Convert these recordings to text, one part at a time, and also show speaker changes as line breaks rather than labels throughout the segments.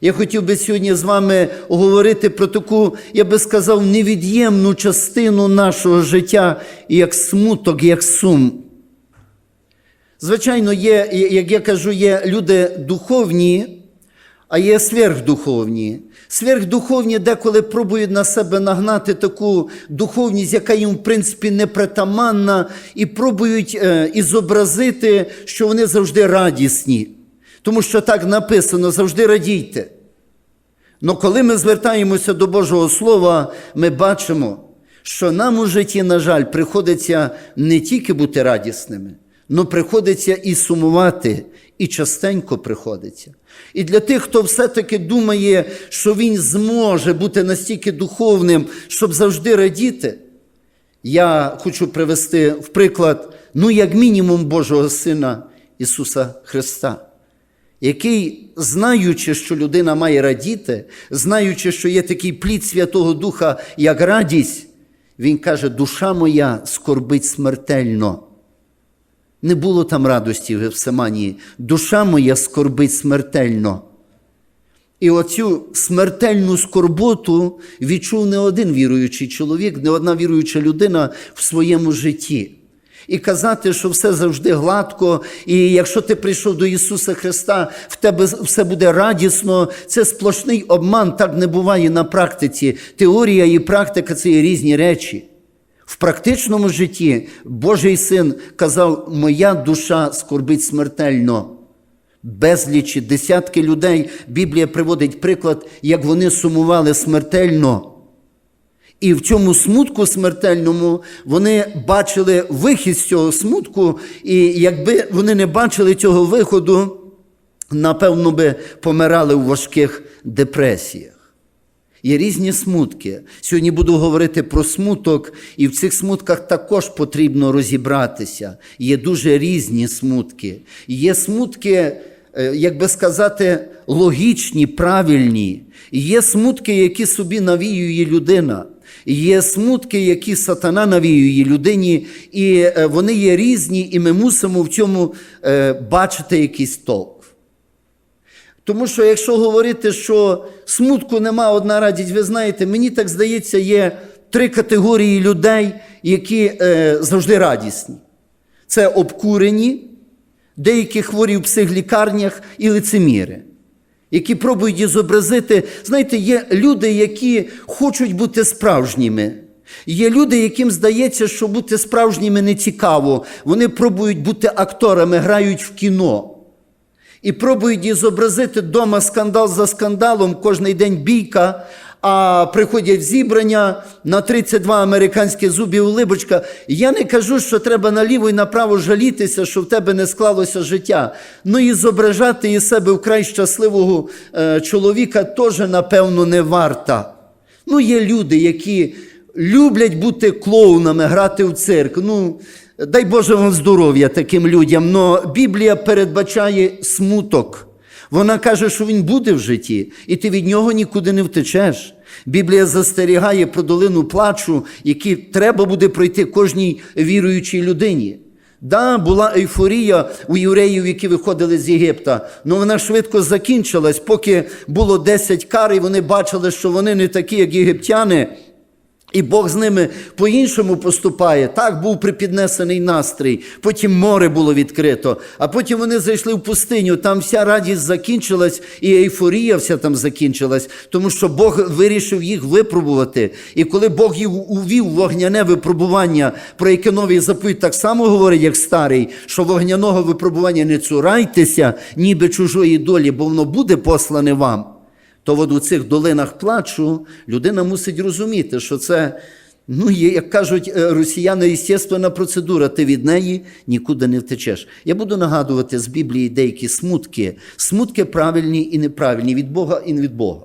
Я хотів би сьогодні з вами говорити про таку, я би сказав, невід'ємну частину нашого життя, як смуток, як сум. Звичайно, є, як я кажу, є люди духовні, а є сверхдуховні. Сверхдуховні деколи пробують на себе нагнати таку духовність, яка їм, в принципі, непритаманна, і пробують е, ізобразити, що вони завжди радісні. Тому що так написано, завжди радійте. Но коли ми звертаємося до Божого Слова, ми бачимо, що нам у житті, на жаль, приходиться не тільки бути радісними, але приходиться і сумувати, і частенько приходиться. І для тих, хто все-таки думає, що він зможе бути настільки духовним, щоб завжди радіти, я хочу привести в приклад, ну, як мінімум, Божого Сина Ісуса Христа який, знаючи, що людина має радіти, знаючи, що є такий плід Святого Духа, як радість, він каже: душа моя скорбить смертельно. Не було там радості в Гефсиманії. Душа моя скорбить смертельно. І оцю смертельну скорботу відчув не один віруючий чоловік, не одна віруюча людина в своєму житті. І казати, що все завжди гладко, і якщо ти прийшов до Ісуса Христа, в тебе все буде радісно, це сплошний обман, так не буває на практиці. Теорія і практика це є різні речі. В практичному житті Божий син казав: Моя душа скорбить смертельно. Безлічі, десятки людей Біблія приводить приклад, як вони сумували смертельно. І в цьому смутку смертельному вони бачили вихід з цього смутку, і якби вони не бачили цього виходу, напевно би помирали у важких депресіях. Є різні смутки. Сьогодні буду говорити про смуток, і в цих смутках також потрібно розібратися. Є дуже різні смутки. Є смутки, як би сказати, логічні, правильні. Є смутки, які собі навіює людина. Є смутки, які сатана навіює людині, і вони є різні, і ми мусимо в цьому бачити якийсь толк. Тому що якщо говорити, що смутку нема одна радість, ви знаєте, мені так здається, є три категорії людей, які е, завжди радісні. Це обкурені, деякі хворі в психлікарнях і лицеміри, які пробують зобразити. Знаєте, є люди, які хочуть бути справжніми. Є люди, яким здається, що бути справжніми не цікаво. Вони пробують бути акторами, грають в кіно. І пробують зобразити вдома скандал за скандалом, кожний день бійка, а приходять зібрання на 32 американські зубі улибочка. Я не кажу, що треба наліво і направо жалітися, що в тебе не склалося життя. Ну і зображати із себе вкрай щасливого е, чоловіка теж, напевно, не варта. Ну, є люди, які люблять бути клоунами, грати в цирк. Ну, Дай Боже вам здоров'я таким людям, але Біблія передбачає смуток. Вона каже, що він буде в житті, і ти від нього нікуди не втечеш. Біблія застерігає про долину плачу, які треба буде пройти кожній віруючій людині. Да, була ейфорія у євреїв, які виходили з Єгипта, але вона швидко закінчилась, поки було 10 кар, і вони бачили, що вони не такі, як єгиптяни. І Бог з ними по-іншому поступає. Так був припіднесений настрій, потім море було відкрито, а потім вони зайшли в пустиню, там вся радість закінчилась, і ейфорія вся там закінчилась, тому що Бог вирішив їх випробувати. І коли Бог їх увів вогняне випробування, про яке новий заповідь так само говорить, як старий, що вогняного випробування не цурайтеся, ніби чужої долі, бо воно буде послане вам то от у цих долинах плачу людина мусить розуміти, що це, ну, є, як кажуть росіяни, естественна процедура, ти від неї нікуди не втечеш. Я буду нагадувати з Біблії деякі смутки, смутки правильні і неправильні, від Бога і не від Бога.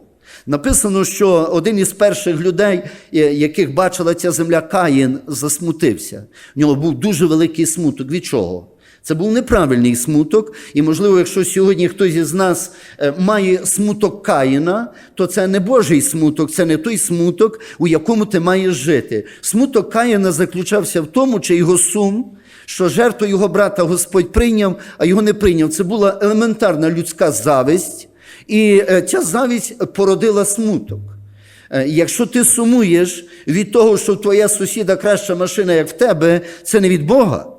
Написано, що один із перших людей, яких бачила ця земля, Каїн, засмутився. В нього був дуже великий смуток. Від чого? Це був неправильний смуток, і, можливо, якщо сьогодні хтось із нас має смуток Каїна, то це не Божий смуток, це не той смуток, у якому ти маєш жити. Смуток Каїна заключався в тому, чи його сум, що жертву його брата Господь прийняв, а його не прийняв. Це була елементарна людська зависть. І е, ця завість породила смуток. Е, Якщо ти сумуєш від того, що твоя сусіда краща машина, як в тебе, це не від Бога.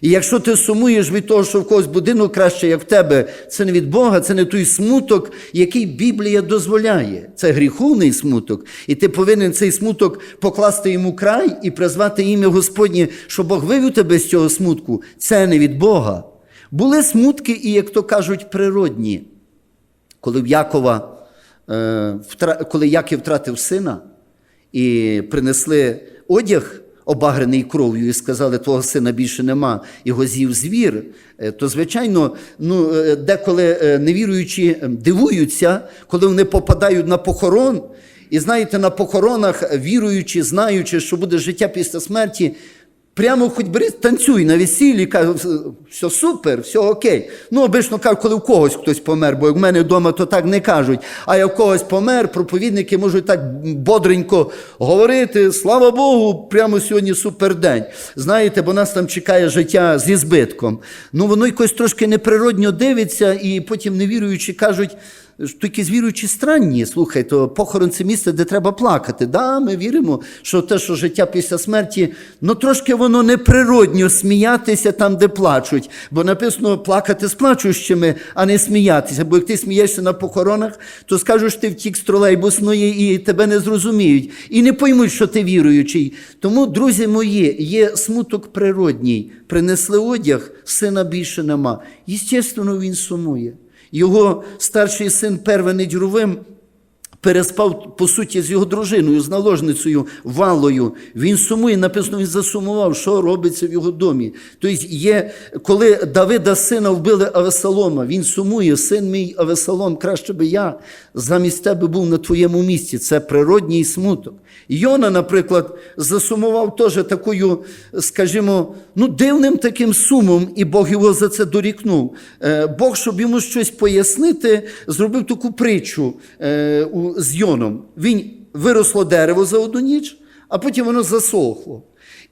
І якщо ти сумуєш від того, що в когось будинок краще, як в тебе, це не від Бога, це не той смуток, який Біблія дозволяє. Це гріховний смуток. І ти повинен цей смуток покласти йому край і призвати ім'я Господнє, що Бог вивів тебе з цього смутку. Це не від Бога. Були смутки, і, як то кажуть, природні. Коли Якова, е, коли Яків втратив сина і принесли одяг, обагрений кров'ю, і сказали, твого сина більше нема, його з'їв звір, е, то, звичайно, ну, е, деколи е, невіруючі дивуються, коли вони попадають на похорон. І знаєте, на похоронах, віруючи, знаючи, що буде життя після смерті, Прямо хоч бери, танцюй на весіллі, каже, все супер, все окей. Ну, обично кажуть, коли в когось хтось помер, бо в мене вдома, то так не кажуть. А як в когось помер, проповідники можуть так бодренько говорити. Слава Богу, прямо сьогодні супердень. Знаєте, бо нас там чекає життя зі збитком. Ну, воно якось трошки неприродньо дивиться, і потім невіруючі кажуть. Що Такі звіруючі странні, слухай, то похорон це місце, де треба плакати. Да, ми віримо, що те, що життя після смерті, ну трошки воно неприродньо сміятися там, де плачуть. Бо написано плакати з плачущими, а не сміятися. Бо як ти смієшся на похоронах, то скажеш, ти втік з тролейбусної і тебе не зрозуміють. І не поймуть, що ти віруючий. Тому, друзі мої, є смуток природній. Принесли одяг, сина більше нема. Єстественно, він сумує. Його старший син Первенець Рувим переспав, по суті, з його дружиною, з наложницею Валою. Він сумує, написано, він засумував, що робиться в його домі. Тобто є, коли Давида сина вбили Авесалома, він сумує, син мій Авесалом, краще би я замість тебе був на твоєму місці. Це природній смуток. Йона, наприклад, засумував теж такою, скажімо, ну, дивним таким сумом, і Бог його за це дорікнув. Е, Бог, щоб йому щось пояснити, зробив таку притчу е, у- з Йоном. Він виросло дерево за одну ніч, а потім воно засохло.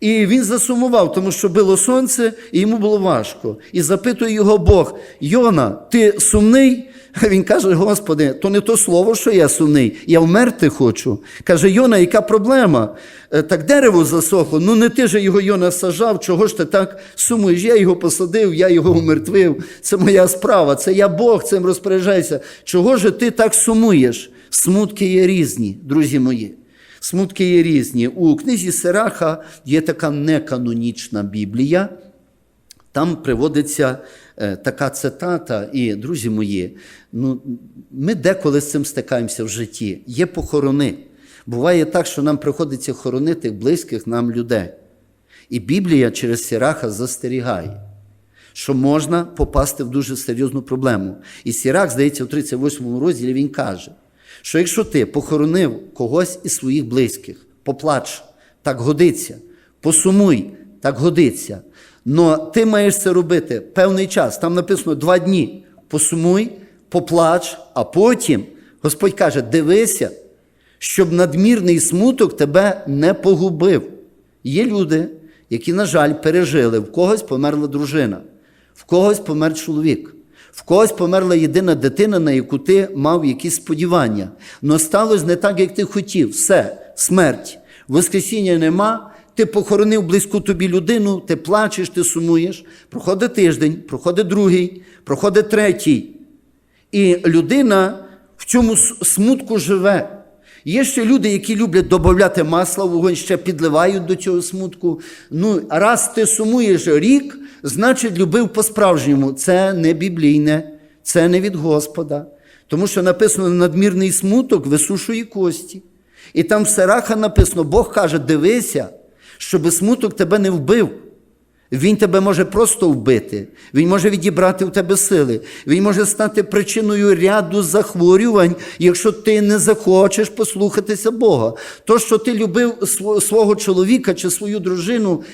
І він засумував, тому що било сонце, і йому було важко. І запитує його Бог: Йона, ти сумний? Він каже: Господи, то не то слово, що я сумний, я вмерти хочу. Каже, Йона, яка проблема? «Е, Так дерево засохло. Ну не ти же його Йона сажав, чого ж ти так сумуєш? Я його посадив, я його умертвив. Це моя справа, це я Бог цим розпоряджаюся. Чого ж ти так сумуєш? Смутки є різні, друзі мої. Смутки є різні. У книзі Сираха є така неканонічна Біблія. Там приводиться е, така цитата, і, друзі мої, ну, ми деколи з цим стикаємося в житті. Є похорони. Буває так, що нам приходиться хоронити близьких нам людей. І Біблія через Сираха застерігає, що можна попасти в дуже серйозну проблему. І Сірах, здається, в 38 розділі він каже, що якщо ти похоронив когось із своїх близьких, поплач, так годиться, посумуй, так годиться. Но ти маєш це робити певний час. Там написано два дні. Посумуй, поплач, а потім Господь каже: дивися, щоб надмірний смуток тебе не погубив. Є люди, які, на жаль, пережили, в когось померла дружина, в когось помер чоловік, в когось померла єдина дитина, на яку ти мав якісь сподівання. Но сталося не так, як ти хотів. Все, смерть. Воскресіння нема. Ти похоронив близьку тобі людину, ти плачеш, ти сумуєш. Проходить тиждень, проходить другий, проходить третій. І людина в цьому смутку живе. Є ще люди, які люблять додати масла вогонь, ще підливають до цього смутку. Ну, раз ти сумуєш рік, значить любив по-справжньому. Це не біблійне, це не від Господа. Тому що написано надмірний смуток висушує кості. І там в Сараха написано, Бог каже: дивися, щоб смуток тебе не вбив. Він тебе може просто вбити, він може відібрати у тебе сили, він може стати причиною ряду захворювань, якщо ти не захочеш послухатися Бога. То, що ти любив свого чоловіка чи свою дружину,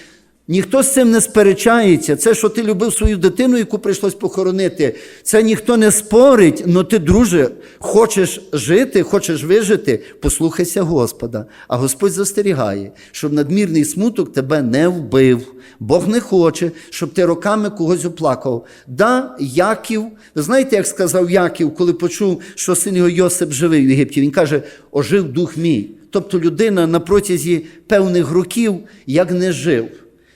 Ніхто з цим не сперечається. Це, що ти любив свою дитину, яку прийшлось похоронити, це ніхто не спорить, але ти, друже, хочеш жити, хочеш вижити, послухайся Господа. А Господь застерігає, щоб надмірний смуток тебе не вбив. Бог не хоче, щоб ти роками когось оплакав. Да, Яків, ви знаєте, як сказав Яків, коли почув, що син його Йосип живий в Єгипті, він каже: ожив дух мій. Тобто людина на протязі певних років як не жив.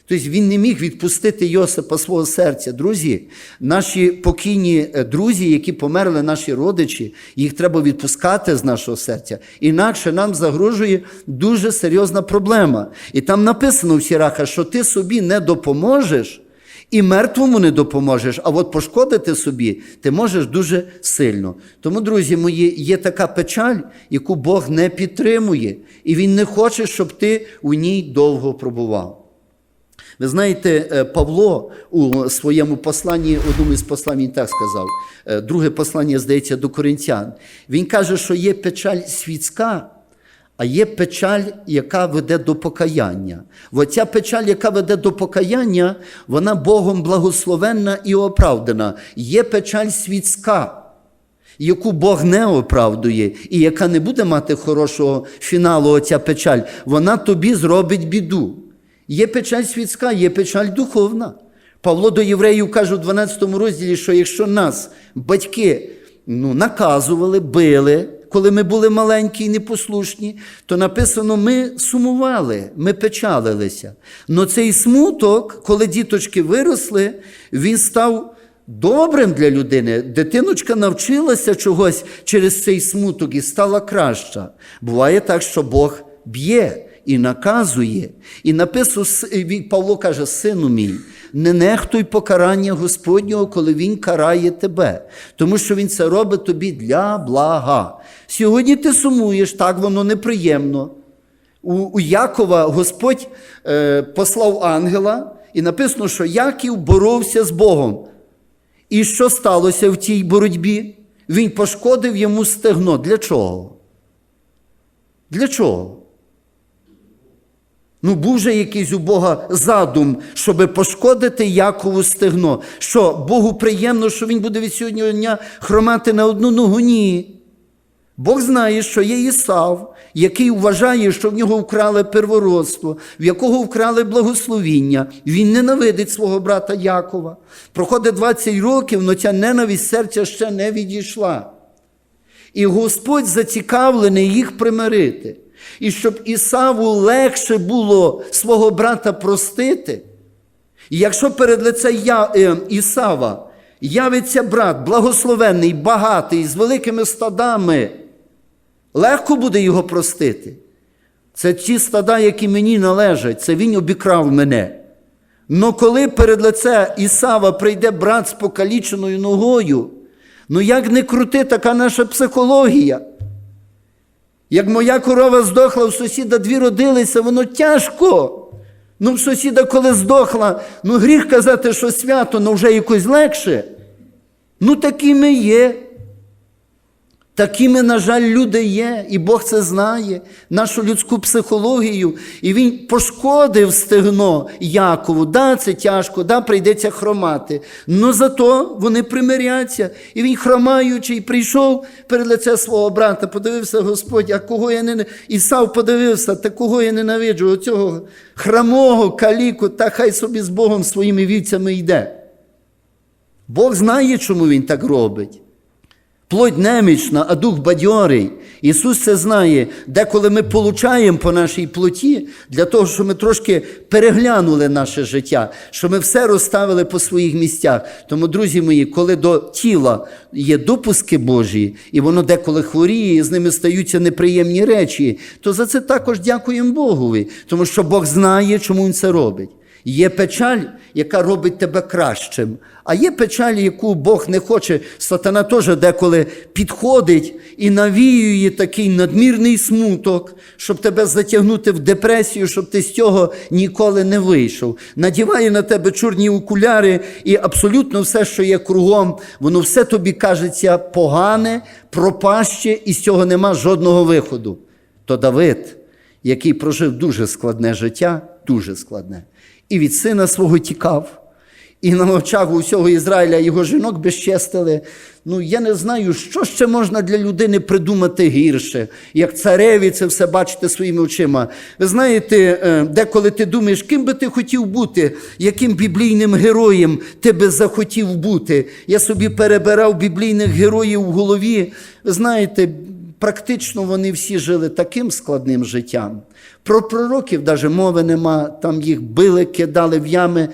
Тобто він не міг відпустити Йосипа свого серця. Друзі, наші покійні е, друзі, які померли, наші родичі, їх треба відпускати з нашого серця. Інакше нам загрожує дуже серйозна проблема. І там написано в Сіраха, що ти собі не допоможеш. І мертвому не допоможеш, а от пошкодити собі ти можеш дуже сильно. Тому, друзі мої, є така печаль, яку Бог не підтримує, і Він не хоче, щоб ти у ній довго пробував. Ви знаєте, е, Павло у своєму посланні, одному із послань він так сказав, е, друге послання, здається, до коринтян. Він каже, що є печаль світська, а є печаль, яка веде до покаяння. Оця печаль, яка веде до покаяння, вона Богом благословенна і оправдана. Є печаль світська. Яку Бог не оправдує, і яка не буде мати хорошого фіналу, оця печаль, вона тобі зробить біду. Є печаль світська, є печаль духовна. Павло до євреїв каже у 12 розділі, що якщо нас батьки ну, наказували, били, коли ми були маленькі і непослушні, то написано, ми сумували, ми печалилися. Но цей смуток, коли діточки виросли, він став добрим для людини. Дитиночка навчилася чогось через цей смуток і стала краща. Буває так, що Бог б'є і наказує. І написано, Павло каже, сину мій, не нехтуй покарання Господнього, коли Він карає тебе, тому що Він це робить тобі для блага. Сьогодні ти сумуєш, так воно неприємно. У, у Якова Господь е, послав ангела, і написано, що Яків боровся з Богом. І що сталося в тій боротьбі? Він пошкодив йому стегно. Для чого? Для чого? Ну, був же якийсь у Бога задум, щоб пошкодити Якову стегно. Що Богу приємно, що він буде від сьогоднішнього дня хромати на одну ногу? Ні. Бог знає, що є Ісав, який вважає, що в нього вкрали первородство, в якого вкрали благословіння. Він ненавидить свого брата Якова. Проходить 20 років, але ця ненависть серця ще не відійшла. І Господь зацікавлений їх примирити. І щоб Ісаву легше було свого брата простити. І якщо перед лице я, е, Ісава явиться брат, благословенний, багатий, з великими стадами, легко буде його простити. Це ті стада, які мені належать, це він обікрав мене. Но коли перед лице Ісава прийде брат з покаліченою ногою, ну як не крути, така наша психологія. Як моя корова здохла, у сусіда дві родилися, воно тяжко. Ну, в сусіда, коли здохла, ну гріх казати, що свято, ну вже якось легше. Ну, такі ми є. Такими, на жаль, люди є, і Бог це знає, нашу людську психологію. І він пошкодив стегно Якову. Да, це тяжко, да, прийдеться хромати. Но зато вони примиряться. І він, хромаючий, прийшов перед лице свого брата, подивився Господь, а кого я не Ісав подивився, та кого я ненавиджу, оцього хромого каліку, та хай собі з Богом своїми вівцями йде. Бог знає, чому він так робить. Плоть немічна, а дух бадьорий. Ісус це знає, деколи ми получаємо по нашій плоті, для того, щоб ми трошки переглянули наше життя, щоб ми все розставили по своїх місцях. Тому, друзі мої, коли до тіла є допуски Божі, і воно деколи хворіє, і з ними стаються неприємні речі, то за це також дякуємо Богові, тому що Бог знає, чому Він це робить. Є печаль, яка робить тебе кращим, а є печаль, яку Бог не хоче. Сатана теж деколи підходить і навіює такий надмірний смуток, щоб тебе затягнути в депресію, щоб ти з цього ніколи не вийшов. Надіває на тебе чорні окуляри, і абсолютно все, що є кругом, воно все тобі кажеться погане, пропаще, і з цього нема жодного виходу. То Давид, який прожив дуже складне життя, дуже складне. І від сина свого тікав. І на очах у всього Ізраїля його жінок безчестили. Ну, я не знаю, що ще можна для людини придумати гірше, як цареві це все бачите своїми очима. Ви знаєте, е, деколи ти думаєш, ким би ти хотів бути, яким біблійним героєм ти би захотів бути. Я собі перебирав біблійних героїв в голові. Ви знаєте, практично вони всі жили таким складним життям. Про пророків навіть мови нема, там їх били, кидали в ями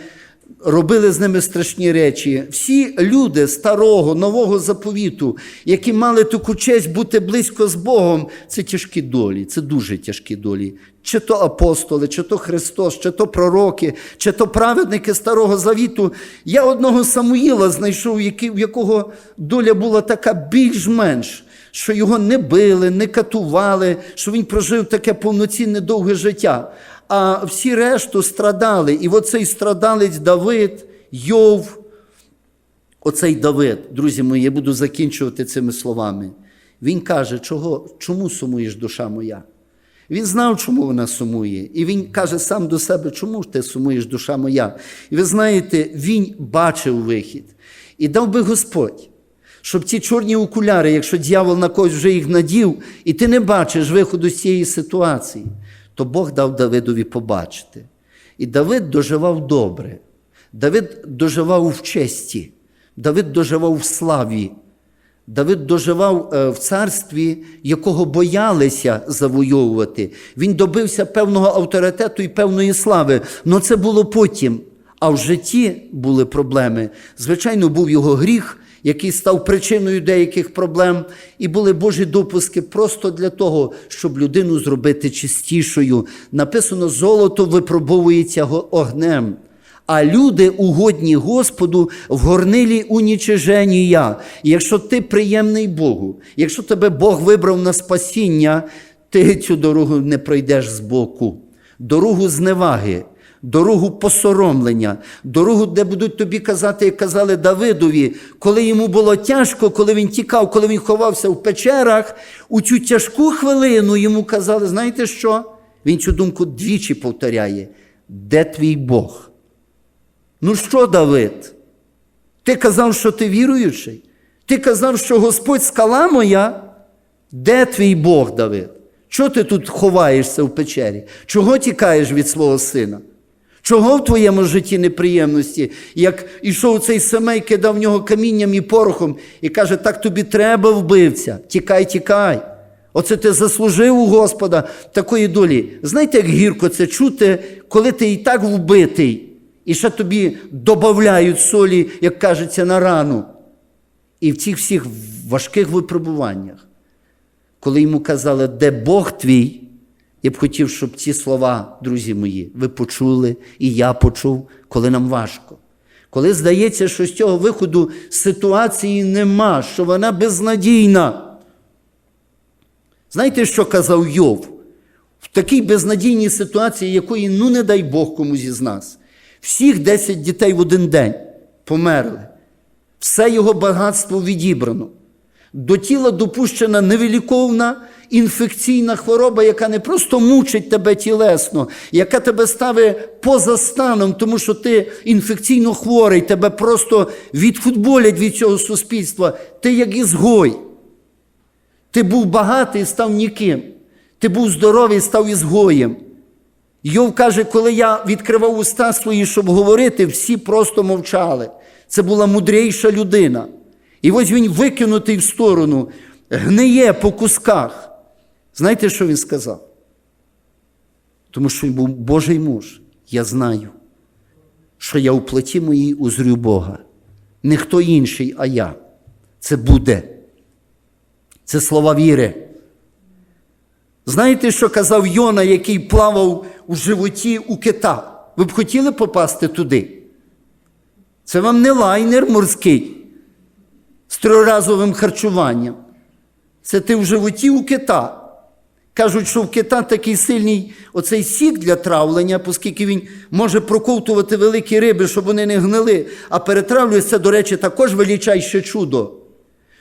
робили з ними страшні речі. Всі люди старого, нового заповіту, які мали таку честь бути близько з Богом, це тяжкі долі, це дуже тяжкі долі. Чи то апостоли, чи то Христос, чи то пророки, чи то праведники Старого Завіту. Я одного Самуїла знайшов, в якого доля була така більш-менш. Що його не били, не катували, що він прожив таке повноцінне довге життя а всі решту страдали. І оцей страдалець Давид, Йов, оцей Давид, друзі мої, я буду закінчувати цими словами. Він каже, чого, чому сумуєш душа моя? Він знав, чому вона сумує. І він каже сам до себе, чому ти сумуєш, душа моя? І ви знаєте, він бачив вихід. І дав би Господь, щоб ці чорні окуляри, якщо дьявол на когось вже їх надів, і ти не бачиш виходу з цієї ситуації, то Бог дав Давидові побачити. І Давид доживав добре. Давид доживав в честі, Давид доживав в славі. Давид доживав е, в царстві, якого боялися завойовувати. Він добився певного авторитету і певної слави. Але це було потім. А в житті були проблеми. Звичайно, був його гріх, який став причиною деяких проблем, і були Божі допуски просто для того, щоб людину зробити чистішою. Написано: золото випробовується огнем. А люди угодні Господу в горнилі унічиження. Якщо ти приємний Богу, якщо тебе Бог вибрав на спасіння, ти цю дорогу не пройдеш збоку. Дорогу зневаги, дорогу посоромлення, дорогу, де будуть тобі казати, як казали Давидові, коли йому було тяжко, коли він тікав, коли він ховався в печерах, у цю тяжку хвилину йому казали, знаєте що? Він цю думку двічі повторяє: де твій Бог? Ну що, Давид? Ти казав, що ти віруючий? Ти казав, що Господь скала моя? Де твій Бог, Давид? Чого ти тут ховаєшся в печері? Чого тікаєш від свого сина? Чого в твоєму житті неприємності, як ішов цей Семей, кидав в нього камінням і порохом і каже, так тобі треба вбивця, тікай, тікай. Оце ти заслужив у Господа такої долі. Знаєте, як гірко це чути, коли ти і так вбитий, і ще тобі додають солі, як кажеться, на рану. І в цих всіх важких випробуваннях, коли йому казали, де Бог твій, я б хотів, щоб ці слова, друзі мої, ви почули, і я почув, коли нам важко. Коли здається, що з цього виходу ситуації нема, що вона безнадійна. Знаєте, що казав Йов? В такій безнадійній ситуації, якої, ну не дай Бог комусь із нас. Всіх 10 дітей в один день померли. Все його багатство відібрано. До тіла допущена невиліковна інфекційна хвороба, яка не просто мучить тебе тілесно, яка тебе ставить поза станом, тому що ти інфекційно хворий, тебе просто відфутболять від цього суспільства. Ти як ізгой. Ти був багатий, став ніким. Ти був здоровий, став ізгоєм. Йов каже, коли я відкривав уста свої, щоб говорити, всі просто мовчали. Це була мудрейша людина. І ось він викинутий в сторону, гниє по кусках. Знаєте, що він сказав? Тому що він був Божий муж. Я знаю, що я у плоті моїй узрю Бога. Не хто інший, а я. Це буде. Це слова віри. Знаєте, що казав Йона, який плавав у животі у кита? Ви б хотіли попасти туди? Це вам не лайнер морський з триразовим харчуванням. Це ти в животі у кита. Кажуть, що в кита такий сильний оцей сік для травлення, оскільки він може проковтувати великі риби, щоб вони не гнили. А перетравлюється, до речі, також величайше чудо.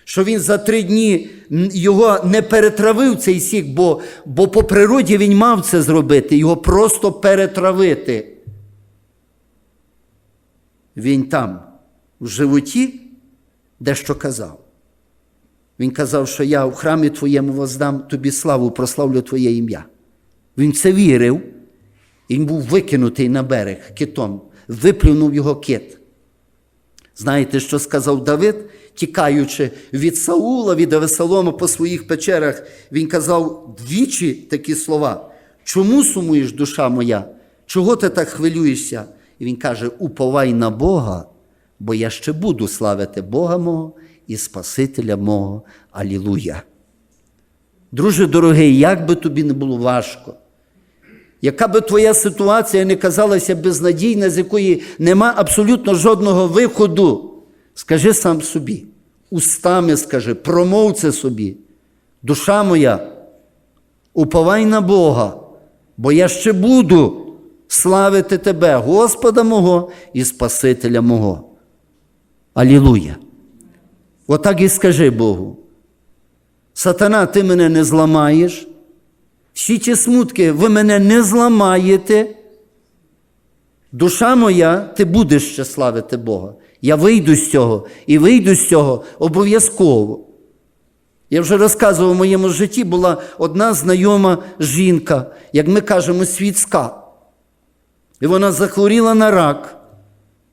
Що він за три дні його не перетравив цей сік, бо, бо по природі він мав це зробити, його просто перетравити. він там, в животі, дещо казав. Він казав, що я в храмі твоєму воздам тобі славу, прославлю Твоє ім'я. Він це вірив, він був викинутий на берег китом, виплюнув його кит. Знаєте, що сказав Давид, тікаючи від Саула, від Авесолома по своїх печерах, він казав двічі такі слова: Чому сумуєш, душа моя? Чого ти так хвилюєшся? І він каже: Уповай на Бога, бо я ще буду славити Бога мого і Спасителя мого. Алілуя. Друже дорогий, як би тобі не було важко, яка би твоя ситуація не казалася безнадійна, з якої нема абсолютно жодного виходу, скажи сам собі, устами скажи, промов це собі, душа моя, уповай на Бога, бо я ще буду славити Тебе, Господа мого і Спасителя мого. Алілуя. Отак і скажи Богу. Сатана, ти мене не зламаєш. Всі ті смутки, ви мене не зламаєте. Душа моя, ти будеш ще славити Бога. Я вийду з цього і вийду з цього обов'язково. Я вже розказував в моєму житті, була одна знайома жінка, як ми кажемо, світська. І вона захворіла на рак,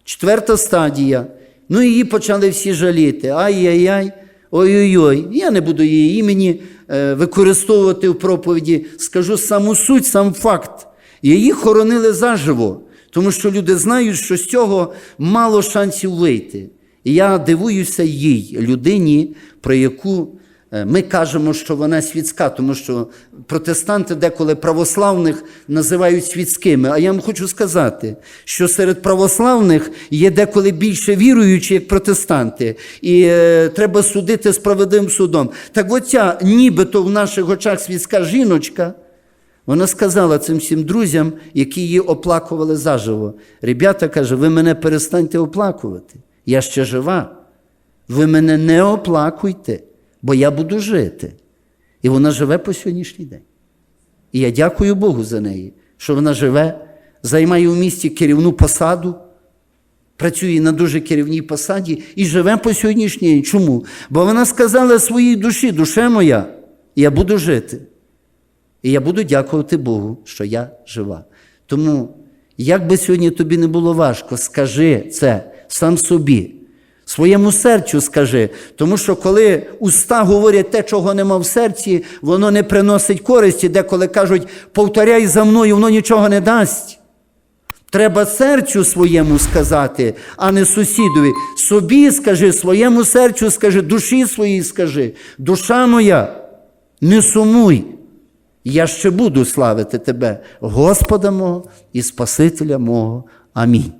четверта стадія. Ну, її почали всі жаліти. Ай-яй-яй, ой-ой-ой. Я не буду її імені е, використовувати в проповіді. Скажу саму суть, сам факт. Її хоронили заживо, тому що люди знають, що з цього мало шансів вийти. І я дивуюся їй, людині, про яку ми кажемо, що вона світська, тому що протестанти деколи православних називають світськими. А я вам хочу сказати, що серед православних є деколи більше віруючі, як протестанти, і е, треба судити справедливим судом. Так от ця нібито в наших очах світська жіночка. Вона сказала цим всім друзям, які її оплакували заживо. Ребята, каже, ви мене перестаньте оплакувати. Я ще жива. Ви мене не оплакуйте, бо я буду жити. І вона живе по сьогоднішній день. І я дякую Богу за неї, що вона живе, займає в місті керівну посаду, працює на дуже керівній посаді і живе по сьогоднішній день. Чому? Бо вона сказала своїй душі, душе моя, я буду жити. І я буду дякувати Богу, що я жива. Тому, як би сьогодні тобі не було важко, скажи це сам собі, своєму серцю скажи, тому що коли уста говорять те, чого нема в серці, воно не приносить користі, деколи кажуть, повторяй за мною, воно нічого не дасть. Треба серцю своєму сказати, а не сусідові. Собі скажи, своєму серцю скажи, душі своїй скажи, душа моя, не сумуй. Я ще буду славити Тебе, Господа мого і Спасителя мого. Амінь.